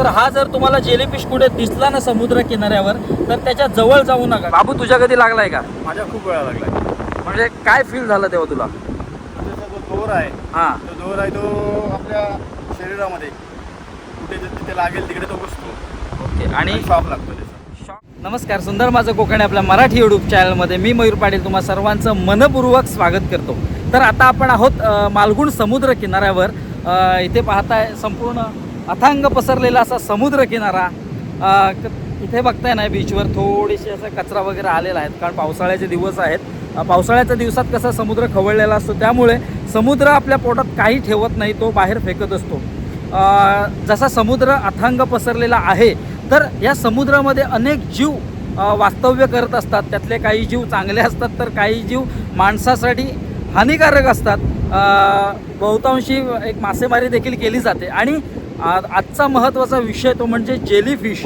तर हा जर तुम्हाला जेलीफिश कुठे दिसला ना समुद्र किनाऱ्यावर तर त्याच्याजवळ जाऊ नका. बाबू तुझ्या कधी लागलाय का? माझ्या खूप वेळा लागला म्हणजे काय फील झालं तेव्हा तुला? त्याचा जो दोर आहे हा. तो दोर आहे तो आपल्या शरीरामध्ये. कुठे जे तिथे लागेल तिकडे तो बसतो. ओके आणि? शॉक लागतो त्याचा. नमस्कार सुंदर माझं कोकण आपल्या मराठी यूट्यूब चॅनलमध्ये मी मयूर पाटील तुम्हा सर्वांचं मनपूर्वक स्वागत करतो. तर आता आपण आहोत मालगुण समुद्र किनाऱ्यावर इथे पाहताय संपूर्ण अथांग पसरलेला असा समुद्र किनारा इथे बघताय ना बीचवर थोडीशी असं कचरा वगैरे आलेला आहे. कारण पावसाळ्याचे दिवस आहेत. पावसाळ्याच्या दिवसात कसा समुद्र खवळलेला असतो त्यामुळे समुद्र आपल्या पोटात काही ठेवत नाही तो बाहेर फेकत असतो. जसा समुद्र अथांग पसरलेला आहे तर या समुद्रामध्ये अनेक जीव वास्तव्य करत असतात. त्यातले काही जीव चांगले असतात तर काही जीव माणसासाठी हानिकारक असतात. बहुतांशी एक मासेमारी देखील केली जाते. आणि आज आजचा महत्त्वाचा विषय तो म्हणजे जेलीफिश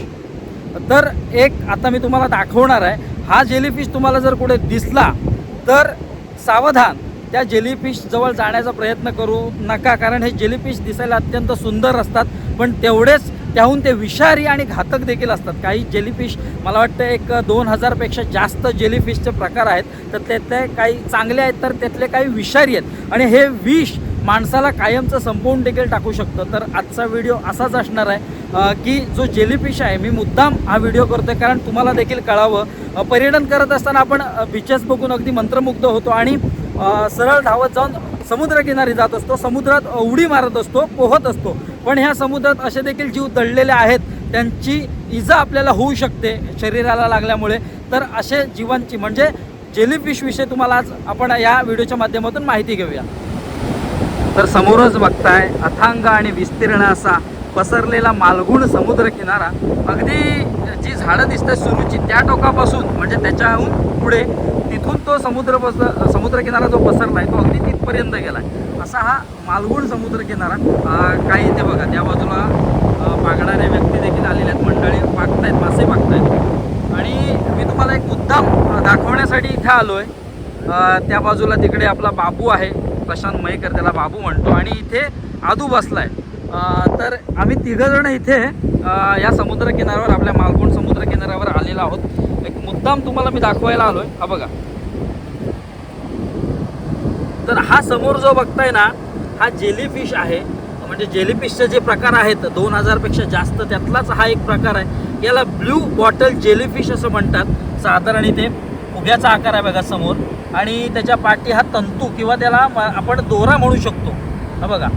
तर एक आता मी तुम्हाला दाखवणार आहे. हा जेलीफिश तुम्हाला जर कुठे दिसला तर सावधान त्या जेलीफिश जवळ जाण्याचा प्रयत्न करू नका. कारण हे जेलीफिश दिसायला अत्यंत सुंदर असतात. पण तेवढेच त्याहून ते विषारी आणि घातक देखील असतात. काही जेलीफिश मला वाटतं एक दोन हजारपेक्षा जास्त जेलीफिशचे प्रकार आहेत. तर त्यातले काही चांगले आहेत तर त्यातले काही विषारी आहेत. आणि हे विष माणसाला कायमचं संपवून देखील टाकू शकतं. तर आजचा व्हिडिओ असाच असणार आहे की जो जेलीफिश आहे मी मुद्दाम हा व्हिडिओ करतोय कारण तुम्हाला देखील कळावं. पर्यटन करत असताना आपण बीचेस बघून अगदी मंत्रमुग्ध होतो आणि सरळ धावत जाऊन समुद्रकिनारी जात असतो. समुद्रात उडी मारत असतो पोहत असतो. पण ह्या समुद्रात असे देखील जीव दडलेले आहेत त्यांची इजा आपल्याला होऊ शकते शरीराला लागल्यामुळे. तर असे जीवांची म्हणजे जेलीफिशविषयी तुम्हाला आज आपण या व्हिडिओच्या माध्यमातून माहिती घेऊया. तर समोरच बघताय अथांग आणि विस्तीर्ण असा पसरलेला मालगुण समुद्र किनारा अगदी जी झाडं दिसतात सुरूची त्या टोकापासून म्हणजे त्याच्याहून पुढे तिथून तो समुद्र पस समुद्र किनारा जो पसरला आहे तो अगदी तिथपर्यंत गेला आहे असा हा मालगुण समुद्र किनारा काही इथे बघा त्या बाजूला अं, पागणारे व्यक्ती देखील आलेले आहेत मंडळी पागतायत मासे पागतायत. आणि मी तुम्हाला एक मुद्दाम दाखवण्यासाठी इथे आलो आहे त्या बाजूला तिकडे आपला बाबू आहे. प्रशांत मयेकर त्याला बाबू म्हणतो. आणि इथे आदू बसलाय. आहे तर आम्ही तिघंजणं इथे या समुद्र किनाऱ्यावर आपल्या मालगुण समुद्र किनाऱ्यावर आलेलो आहोत. एक मुद्दाम तुम्हाला मी दाखवायला आलोय. हा बघा. तर हा समोर जो बघताय ना हा जेलीफिश आहे. म्हणजे जेलीफिशचे जे प्रकार आहेत दोन हजारपेक्षा जास्त त्यातलाच हा एक प्रकार आहे. याला ब्ल्यू बॉटल जेलीफिश असं म्हणतात. साधारण इथे उभ्याचा आकार आहे बघा समोर. आणि त्याच्या पाठी हा तंतू किंवा त्याला म- आपण दोरा म्हणू शकतो. हा बघा.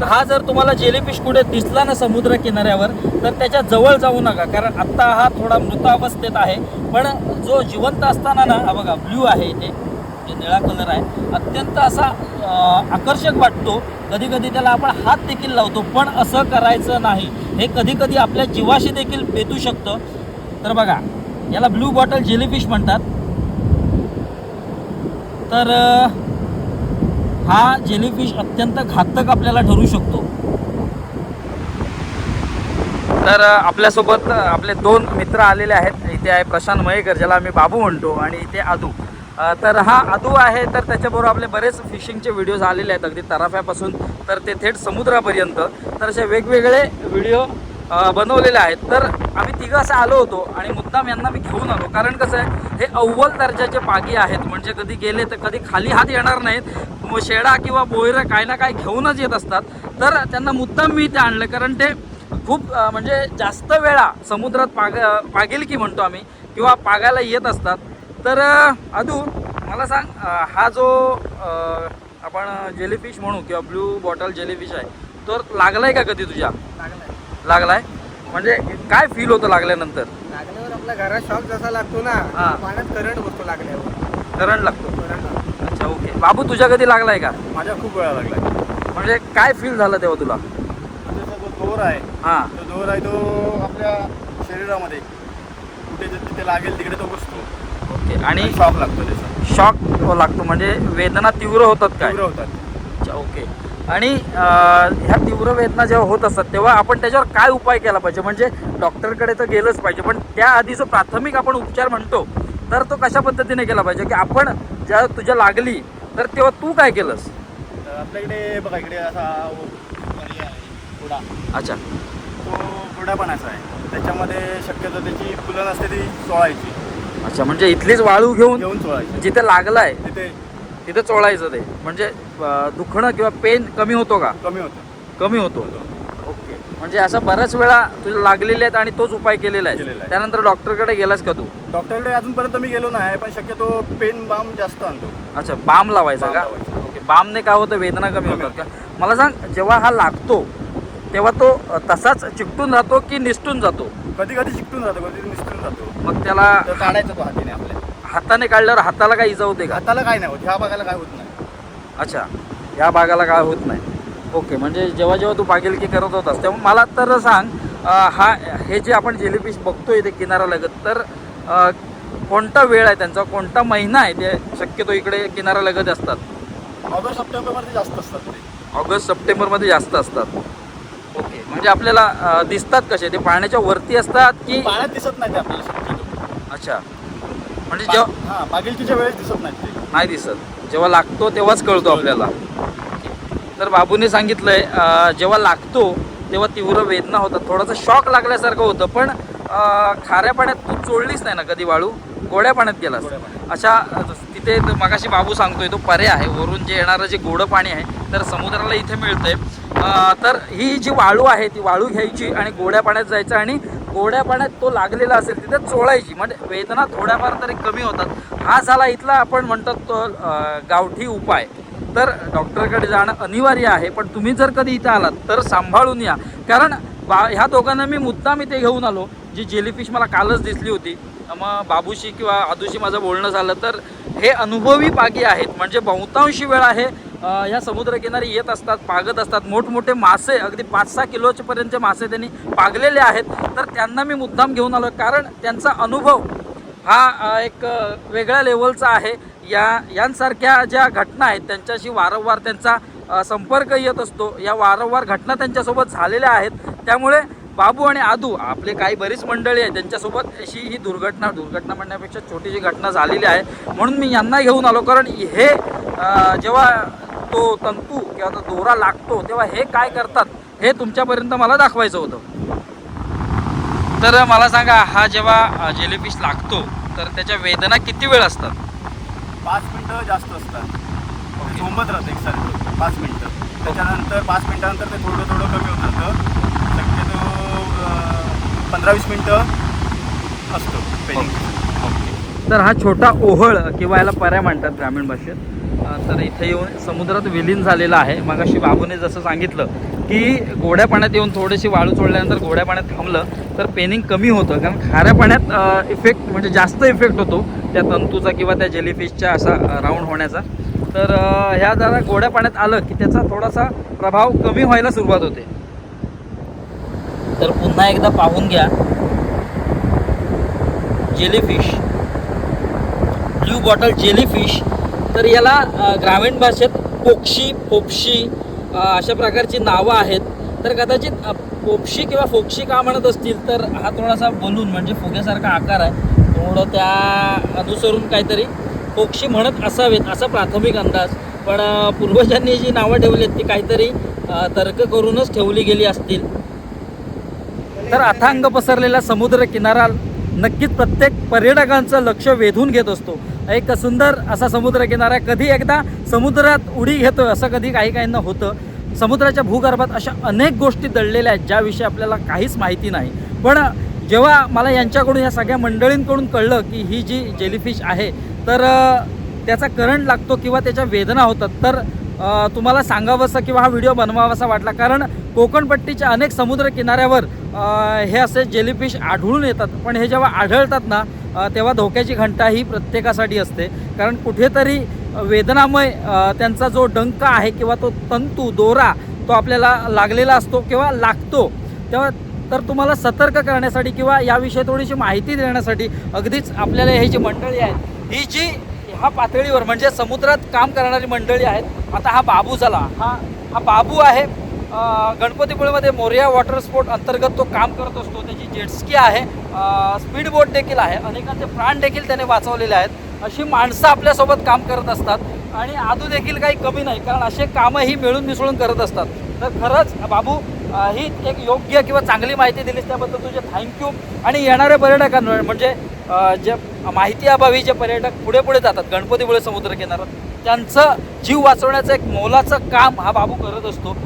तर हा जर तुम्हाला जेलीफिश कुठे दिसला ना समुद्र किनाऱ्यावर तर त्याच्याजवळ जाऊ नका. कारण आत्ता हा थोडा मृतावस्थेत आहे. पण जो जिवंत असताना ना हा बघा ब्ल्यू आहे इथे जे निळा कलर आहे. अत्यंत असा आकर्षक वाटतो. कधी कधी त्याला आपण हात देखील लावतो. पण असं करायचं नाही. हे कधी कधी आपल्या जीवाशी देखील बेतू शकतं. तर बघा याला ब्लू बॉटल जेलीफिश म्हणतात. तर हा जेलीफिश अत्यंत घातक आपल्याला ठरू शकतो. तर आपल्यासोबत आपले दोन मित्र आलेले आहेत. इथे आहे प्रशांत मयेकर ज्याला आम्ही बाबू म्हणतो आणि इथे आदू. तर हा आदू आहे तर त्याच्याबरोबर आपले बरेच फिशिंगचे व्हिडिओज आलेले आहेत. अगदी तराफ्यापासून तर ते थेट समुद्रापर्यंत. तर असे वेगवेगळे व्हिडिओ बनवलेल्या बनवलेले आहेत. तर आम्ही तिघं असं आलो होतो आणि मुद्दाम यांना मी घेऊन आलो. कारण कसं आहे हे अव्वल दर्जाचे पागी आहेत. म्हणजे कधी गेले तर कधी खाली हात येणार नाहीत. शेडा किंवा बोयरं काय ना काय घेऊनच येत असतात. तर त्यांना मुद्दाम मी इथे आणलं. कारण ते खूप म्हणजे जास्त वेळा समुद्रात पाग पागेल की म्हणतो आम्ही किंवा पागायला येत असतात. तर अदू मला सांग हा जो आपण जेलीफिश म्हणू किंवा ब्लू बॉटल जेलीफिश आहे तो लागलाय का कधी तुझ्या? लागलाय. लागलाय? म्हणजे काय फील होतं लागल्यानंतर? लागल्यावर आपल्या घरात शॉक जसा लागतो ना हा. पाण्यात करंट बसतो लागल्यावर. करंट लागतो. करंट लागतो. अच्छा ओके बाबू तुझ्या कधी लागलाय का? माझ्या खूप वेळा लागला म्हणजे काय फील झालं तेव्हा तुला? त्याचा जो दोर आहे हां. तो दोर आहे तो आपल्या शरीरामध्ये. कुठे जे तिथे लागेल तिकडे तो बसतो. ओके आणि शॉक लागतो त्याचा. शॉक लागतो म्हणजे वेदना तीव्र होतात काय? तीव्र होतात. अच्छा ओके आणि ह्या तीव्र वेदना जेव्हा होत असतात तेव्हा आपण त्याच्यावर काय उपाय केला पाहिजे? म्हणजे डॉक्टरकडे तर गेलंच पाहिजे पण त्याआधी जो प्राथमिक आपण उपचार म्हणतो तर तो कशा पद्धतीने केला पाहिजे? की आपण ज्या तुझ्या लागली तर तेव्हा तू काय केलंस? आपल्याकडे बघा इकडे असा पुढा अच्छा. तो गोड्यापणाचा आहे. त्याच्यामध्ये शक्यतो त्याची फुलं नसते ती चोळायची अच्छा म्हणजे इथलीच वाळू घेऊन घेऊन चोळायची जिथे लागलाय तिथे तिथे चोळायचं ते. म्हणजे अं, दुखणं किंवा पेन कमी होतो का? कमी होतं. कमी होतो. ओके. म्हणजे असं बऱ्याच वेळा तुला लागलेले आहेत आणि तोच उपाय केलेला केलेला आहे. आहे. त्यानंतर डॉक्टरकडे गेलास का तू? डॉक्टरकडे अजूनपर्यंत मी गेलो नाही पण शक्यतो पेन बाम जास्त आणतो. अच्छा बाम लावायचा बाम का? लावायचा. ओके. बामने काय होतं? वेदना कमी कमी होतात का? मला सांग जेव्हा हा लागतो तेव्हा तो अ, तसाच चिकटून जातो की निसटून जातो? कधी कधी शिकटून जातो कधी निसटून जातो. मग त्याला तर काढायचा तो हातीने आपल्या हाताने काढल्यावर हाताला काय इजा होते का? हाताला काय नाही होत. ह्या भागाला काय होत नाही. अच्छा. या भागाला काय होत नाही. ओके म्हणजे जेव्हा जेव्हा तू बागेलकी करत होतास तेव्हा मला तर सांग अ, हा हे जे आपण जेलीफिश बघतो इथे किनाऱ्यालगत तर अ, कोणता वेळ आहे त्यांचा? कोणता महिना आहे ते शक्यतो इकडे किनाऱ्यालगत असतात? ऑगस्ट सप्टेंबरमध्ये जास्त असतात ते. ऑगस्ट सप्टेंबरमध्ये जास्त असतात. ओके म्हणजे आपल्याला अ, दिसतात कसे? ते पाण्याच्या वरती असतात की पाण्यात दिसत नाही ते आपल्याला शक्यतो. अच्छा. म्हणजे जेव्हा हां बागेलकीच्या वेळेस दिसत नाही ते. नाही दिसत. जेव्हा लागतो तेव्हाच कळतो आपल्याला. तर बाबूने सांगितलंय अं, जेव्हा लागतो तेव्हा तीव्र वेदना होतात. थोडासा शॉक लागल्यासारखं होतं पण अं, खाऱ्या पाण्यात तू चोळलीच नाही ना कधी वाळू गोड्या पाण्यात गेलास. गोड्या पाण्यात. अशा अं, तिथे त- मगाशी बाबू सांगतोय तो परे आहे. वरून जे येणारं जे गोडं पाणी आहे तर समुद्राला इथे मिळतंय. अं, तर ही जी वाळू आहे ती वाळू घ्यायची आणि गोड्या पाण्यात जायचं आणि गोड्या पाण्यात तो लागलेला असेल तिथे चोळायची. म्हणजे वेदना थोड्याफार तरी कमी होतात. हा झाला इथला आपण म्हणतो तो गावठी उपाय. तर डॉक्टरकडे जाणं अनिवार्य आहे पण तुम्ही जर कधी इथं आलात तर सांभाळून या. कारण बा ह्या दोघांना मी मुद्दाम इथे घेऊन आलो. जी जेलीफिश मला कालच दिसली होती. मग बाबूशी किंवा आदूशी माझं बोलणं झालं तर हे अनुभवी पागी आहेत. म्हणजे बहुतांशी वेळा हे ह्या समुद्रकिनारी येत असतात पागत असतात. मोठमोठे मासे अगदी पाच सहा किलोचे पर्यंतचे मासे त्यांनी पागलेले आहेत. तर त्यांना मी मुद्दाम घेऊन आलो कारण त्यांचा अनुभव हा एक वेगळ्या लेवलचा आहे. या यांसारख्या ज्या घटना आहेत त्यांच्याशी वारंवार त्यांचा संपर्क येत असतो. या वारंवार घटना त्यांच्यासोबत झालेल्या आहेत. त्यामुळे बाबू आणि आदू आपले काही बरीच मंडळी आहेत त्यांच्यासोबत अशी ही दुर्घटना दुर्घटना म्हणण्यापेक्षा छोटीशी घटना झालेली आहे. म्हणून मी यांना घेऊन आलो. कारण हे जेव्हा तो तंतू किंवा तो दोरा लागतो तेव्हा हे काय करतात हे तुमच्यापर्यंत मला दाखवायचं होतं. तर मला सांगा हा जेव्हा जेलीफिश लागतो तर त्याच्या वेदना किती वेळ असतात? पाच मिनटं जास्त असतात. झोंबत राहतं एकसारखं पाच मिनटं. त्याच्यानंतर पाच मिनटानंतर ते थोडं थोडं कमी होत जातं शक्यतो पंधरा वीस मिनटं असतो. पेनिंग तर हा छोटा ओहळ किंवा याला पर्या म्हणतात ग्रामीण भाषेत. तर इथे येऊन समुद्रात विलीन झालेला आहे. मगाशी बाबूने जसं सांगितलं की गोड्या पाण्यात येऊन थोडीशी वाळू सोडल्यानंतर गोड्या पाण्यात थांबलं तर पेनिंग कमी होतं. कारण खाऱ्या पाण्यात इफेक्ट म्हणजे जास्त इफेक्ट होतो त्या तंतूचा किंवा त्या जेलीफिशच्या असा राऊंड होण्याचा. तर ह्या जरा गोड्या पाण्यात आलं की त्याचा थोडासा प्रभाव कमी व्हायला सुरुवात होते. तर पुन्हा एकदा पाहून घ्या. जेलीफिश ब्लू बॉटल जेलीफिश तर याला ग्रामीण भाषेत पोक्षी फोपशी अशा प्रकारची नावं आहेत. तर कदाचित पोपशी किंवा फोक्षी का म्हणत असतील तर हा थोडासा बलून म्हणजे फुग्यासारखा आकार आहे. थोडं त्या अनुसरून काहीतरी पोक्षी म्हणत असावेत असा प्राथमिक अंदाज. पण पूर्वजांनी जी नावं ठेवली आहेत ती काहीतरी तर्क करूनच ठेवली गेली असतील. तर अथांग पसरलेला समुद्र किनारा नक्कीच प्रत्येक पर्यटकांचं लक्ष वेधून घेत असतो. एक सुंदर असा समुद्र किनारा कधी एकदा समुद्रात उडी घेतोय असं कधी काही काहींना होतं. समुद्राच्या भूगर्भात अशा अनेक गोष्टी दडलेल्या आहेत ज्याविषयी आपल्याला काहीच माहिती नाही. पण जेव्हा मला यांच्याकडून या सगळ्या मंडळींकडून कळलं की ही जी जेलीफिश आहे तर त्याचा करंट लागतो किंवा त्याच्या वेदना होतात. तर तुम्हाला सांगावंसं किंवा हा व्हिडिओ बनवावासा वाटला. कारण कोकणपट्टीच्या अनेक समुद्र किनाऱ्यावर हे असे जेलीफिश आढळून येतात. पण हे जेव्हा आढळतात ना तेव्हा धोक्याची घंटा ही प्रत्येकासाठी असते. कारण कुठेतरी वेदनामय त्यांचा जो डंक आहे किंवा तो तंतू दोरा तो आपल्याला लागलेला असतो किंवा लागतो. तेव्हा तर तुम्हाला सतर्क करण्यासाठी किंवा याविषयी थोडीशी माहिती देण्यासाठी अगदीच आपल्याला हे जी मंडळी आहेत ही जी ह्या पातळीवर म्हणजे समुद्रात काम करणारी मंडळी आहेत आता हा बाबू झाला हा हा बाबू आहे गणपतीपुळेमध्ये मोर्या वॉटर स्पोर्ट अंतर्गत तो काम करत असतो. त्याची जेटस्की आहे. स्पीड बोट देखील आहे. अनेकांचे प्राण देखील त्याने वाचवलेले आहेत. अशी माणसं आपल्यासोबत काम करत असतात. आणि आदू देखील काही कमी नाही कारण असे कामं ही मिळून मिसळून करत असतात. तर खरंच बाबू ही एक योग्य किंवा चांगली माहिती दिलीस त्याबद्दल तुझे थँक्यू आणि येणाऱ्या पर्यटकांवर म्हणजे जे माहिती अभावी जे पर्यटक पुढे पुढे जातात गणपतीपुळे समुद्रकिनाऱ्यात त्यांचं जीव वाचवण्याचं एक मोलाचं काम हा बाबू करत असतो.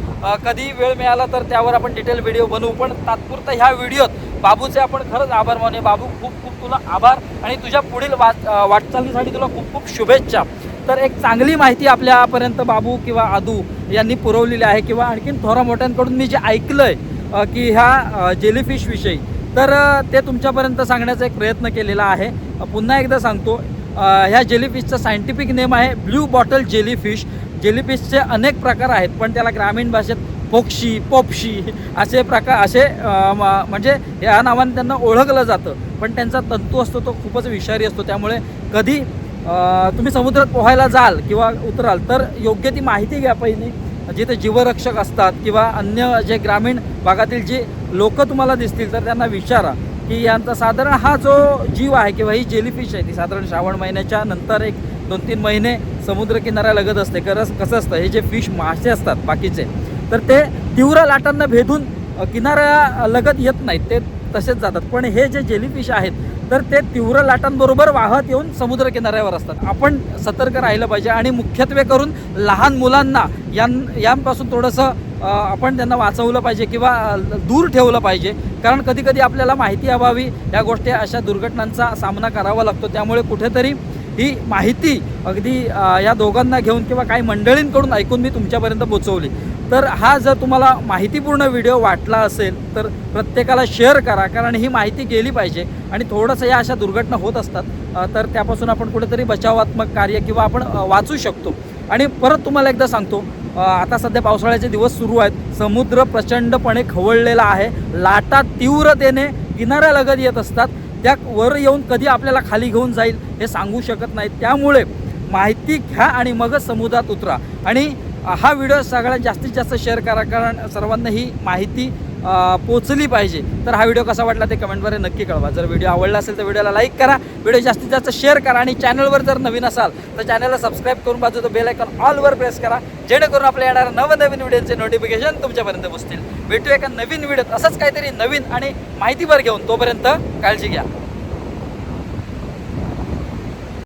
कधी वेळ मिळाला तर त्यावर आपण डिटेल व्हिडिओ बनवू. पण तात्पुरतं ह्या व्हिडिओत बाबूचे आपण खरंच आभार मानूया. बाबू खूप खूप तुला आभार आणि तुझ्या पुढील वाच वाटचालीसाठी तुला खूप खूप शुभेच्छा. तर एक चांगली माहिती आपल्यापर्यंत बाबू किंवा आदू यांनी पुरवलेली आहे किंवा आणखीन थोरा मोठ्यांकडून मी जे ऐकलं आहे की ह्या जेलीफिशविषयी तर ते तुमच्यापर्यंत सांगण्याचा एक प्रयत्न केलेला आहे. पुन्हा एकदा सांगतो ह्या जेलीफिशचा सायंटिफिक नेम आहे ब्ल्यू बॉटल जेलीफिश जेलीफिशचे अनेक प्रकार आहेत पण त्याला ग्रामीण भाषेत पोक्षी पोपशी असे प्रकार असे म- म्हणजे या नावाने त्यांना ओळखलं जातं. पण त्यांचा तंतू असतो तो खूपच विषारी असतो. त्यामुळे कधी तुम्ही समुद्रात पोहायला जाल किंवा उतराल तर योग्य ती माहिती घ्या पहिली. जिथे जीवरक्षक असतात किंवा अन्य जे ग्रामीण भागातील जे लोक तुम्हाला दिसतील तर त्यांना विचारा की यांचा साधारण हा जो जीव आहे किंवा ही जेलीफिश आहे ती साधारण श्रावण महिन्याच्या नंतर एक दोन तीन महिने समुद्रकिनाऱ्या लगत असते. कारण कसं असतं हे जे फिश मासे असतात बाकीचे तर ते तीव्र लाटांना भेदून किनाऱ्या लगत येत नाहीत. ते तसेच जातात. पण हे जे जेलीफिश आहेत तर ते तीव्र लाटांबरोबर वाहत येऊन समुद्र किनाऱ्यावर असतात. आपण सतर्क राहिलं पाहिजे आणि मुख्यत्वे करून लहान मुलांना यां यांपासून थोडंसं आपण त्यांना वाचवलं पाहिजे किंवा दूर ठेवलं पाहिजे. कारण कधी कधी आपल्याला माहिती अभावी या गोष्टी अशा दुर्घटनांचा सामना करावा लागतो. त्यामुळे कुठेतरी ही माहिती अगदी या दोघांना घेऊन किंवा काही मंडळींकडून ऐकून मी तुमच्यापर्यंत पोचवली. तर हा जर तुम्हाला माहितीपूर्ण व्हिडिओ वाटला असेल तर प्रत्येकाला शेअर करा कारण ही माहिती गेली पाहिजे आणि थोडंसं या अशा दुर्घटना होत असतात तर त्यापासून आपण कुठेतरी बचावात्मक कार्य किंवा आपण वाचू शकतो. आणि परत तुम्हाला एकदा सांगतो आता सध्या पावसाळ्याचे दिवस सुरू आहेत. समुद्र प्रचंडपणे खवळलेला आहे. लाटा तीव्रतेने किनाऱ्यालगत येत असतात. त्या वर येऊन कधी आपल्याला खाली घेऊन जाईल हे सांगू शकत नाही त्यामुळे माहिती घ्या आणि मगच समुद्रात उतरा. आणि हा व्हिडिओ सगळ्यात जास्तीत जास्त शेअर करा कारण सर्वांना ही माहिती पोचली पाहिजे. तर हा व्हिडिओ कसा वाटला ते कमेंटद्वारे नक्की कळवा. जर व्हिडिओ आवडला असेल तर व्हिडिओला लाईक करा. व्हिडिओ जास्तीत जास्त शेअर करा आणि चॅनलवर जर नवीन असाल तर चॅनलला सबस्क्राईब करून बाजूचं बेल आयकॉन ऑलवर प्रेस करा. जेणेकरून आपल्या येणाऱ्या नवनवीन व्हिडिओचे नोटिफिकेशन तुमच्यापर्यंत पोचतील भेटू एका नवीन व्हिडिओत. असंच काहीतरी नवीन आणि माहितीभर घेऊन तोपर्यंत काळजी घ्या.